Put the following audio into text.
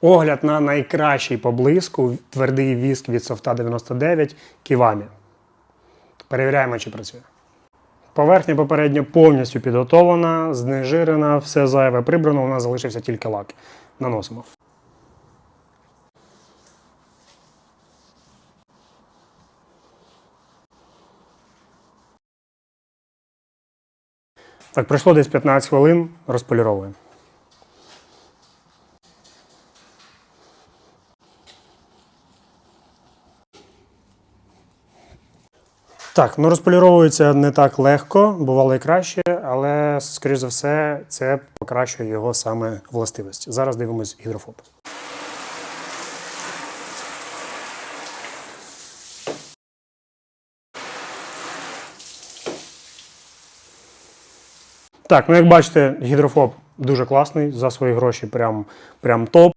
Огляд на найкращий по блиску твердий віск від софта 99 Ківамі. Перевіряємо, чи працює. Поверхня попередньо повністю підготовлена, знежирена, все зайве прибрано, у нас залишився тільки лак. Наносимо. Так, пройшло десь 15 хвилин, розполіровуємо. Так, ну розполіровується не так легко, бувало і краще, але, скоріш за все, це покращує його саме властивості. Зараз дивимось гідрофоб. Так, ну як бачите, гідрофоб дуже класний за свої гроші, прям, прям топ.